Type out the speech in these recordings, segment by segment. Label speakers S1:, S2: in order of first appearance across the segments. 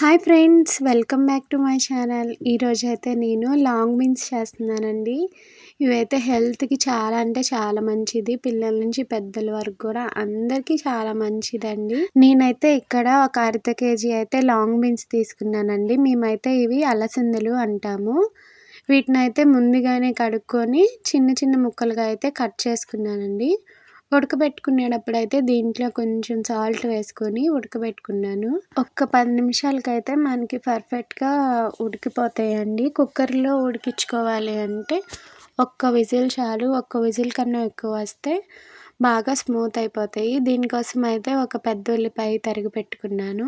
S1: Hi friends welcome back to my channel. ఈరోజు అయితే నేను లాంగ్ బీన్స్ చేస్తున్నానండి. ఇవైతే హెల్త్కి చాలా అంటే చాలా మంచిది. పిల్లల నుంచి పెద్దల వరకు కూడా అందరికీ చాలా మంచిదండి. నేనైతే ఇక్కడ ఒక అర్ధ కేజీ అయితే లాంగ్ బీన్స్ తీసుకున్నానండి. మేమైతే ఇవి అలసందలు అంటాము. వీటిని అయితే ముందుగానే కడుక్కొని చిన్న చిన్న ముక్కలుగా అయితే కట్ చేసుకున్నానండి. ఉడకబెట్టుకునేటప్పుడైతే దీంట్లో కొంచెం సాల్ట్ వేసుకొని ఉడకబెట్టుకున్నాను. ఒక్క పది నిమిషాలకైతే మనకి పర్ఫెక్ట్గా ఉడికిపోతాయండి. కుక్కర్లో ఉడికించుకోవాలి అంటే ఒక్క విజిల్ చాలు ఒక్క విజిల్ కన్నా ఎక్కువ వస్తే బాగా స్మూత్ అయిపోతాయి. దీనికోసం అయితే ఒక పెద్ద ఉల్లిపాయ తరిగి పెట్టుకున్నాను.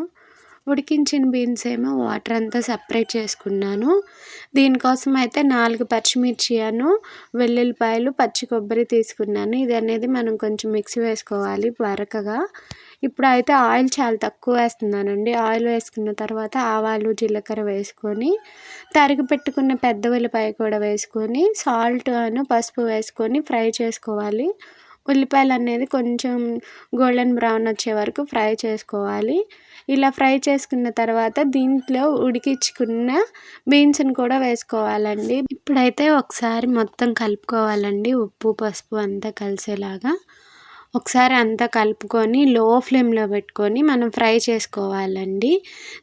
S1: ఉడికించిన బీన్స్ ఏమో వాటర్ అంతా సపరేట్ చేసుకున్నాను. దీనికోసం అయితే నాలుగు పచ్చిమిర్చి అను వెల్లుల్లిపాయలు పచ్చి కొబ్బరి తీసుకున్నాను. ఇది అనేది మనం కొంచెం మిక్సీ వేసుకోవాలి వరకగా. ఇప్పుడు అయితే ఆయిల్ చాలా తక్కువ వేస్తున్నానండి. ఆయిల్ వేసుకున్న తర్వాత ఆవాలు జీలకర్ర వేసుకొని తరిగి పెట్టుకున్న పెద్ద ఉల్లిపాయ కూడా వేసుకొని సాల్ట్ అను పసుపు వేసుకొని ఫ్రై చేసుకోవాలి. ఉల్లిపాయలు అనేది కొంచెం గోల్డెన్ బ్రౌన్ వచ్చే వరకు ఫ్రై చేసుకోవాలి. ఇలా ఫ్రై చేసుకున్న తర్వాత దీంట్లో ఉడికించుకున్న బీన్స్ని కూడా వేసుకోవాలండి. ఇప్పుడైతే ఒకసారి మొత్తం కలుపుకోవాలండి. ఉప్పు పసుపు అంతా కలిసేలాగా. ఒకసారి అంతా కలుపుకొని లో ఫ్లేమ్లో పెట్టుకొని మనం ఫ్రై చేసుకోవాలండి.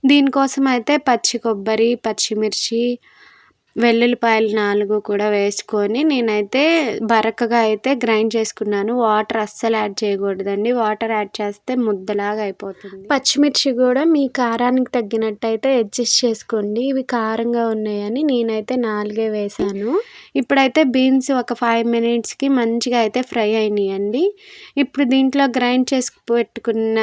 S1: దీనికోసం అయితే పచ్చి కొబ్బరి పచ్చిమిర్చి వెల్లుల్లిపాయలు నాలుగు కూడా వేసుకొని నేనైతే బరకగా అయితే గ్రైండ్ చేసుకున్నాను. వాటర్ అస్సలు యాడ్ చేయకూడదండి. వాటర్ యాడ్ చేస్తే ముద్దలాగా అయిపోతుంది. పచ్చిమిర్చి కూడా మీ కారానికి తగ్గినట్టు అయితే అడ్జస్ట్ చేసుకోండి. ఇవి కారంగా ఉన్నాయని నేనైతే నాలుగే వేసాను. ఇప్పుడైతే బీన్స్ ఒక ఫైవ్ మినిట్స్కి మంచిగా అయితే ఫ్రై అయినాయండి. ఇప్పుడు దీంట్లో గ్రైండ్ చేసి పెట్టుకున్న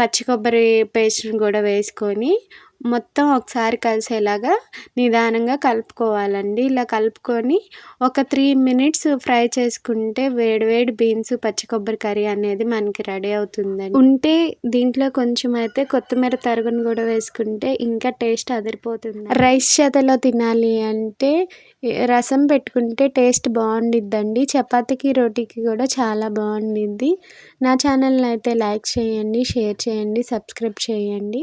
S1: పచ్చి కొబ్బరి పేస్ట్ని కూడా వేసుకొని మొత్తం ఒకసారి కలిసేలాగా నిదానంగా కలుపుకోవాలండి. ఇలా కలుపుకొని ఒక త్రీ మినిట్స్ ఫ్రై చేసుకుంటే వేడివేడి బీన్స్ పచ్చి కొబ్బరి కర్రీ అనేది మనకి రెడీ అవుతుందండి. ఉంటే దీంట్లో కొంచెం అయితే కొత్తిమీర తరుగును కూడా వేసుకుంటే ఇంకా టేస్ట్ అదిరిపోతుంది రైస్ చేతలో తినాలి అంటే రసం పెట్టుకుంటే టేస్ట్ బాగుండిద్దండి. చపాతీకి రోటీకి కూడా చాలా బాగుండిద్ది. నా ఛానల్ని అయితే లైక్ చేయండి షేర్ చేయండి సబ్స్క్రైబ్ చేయండి.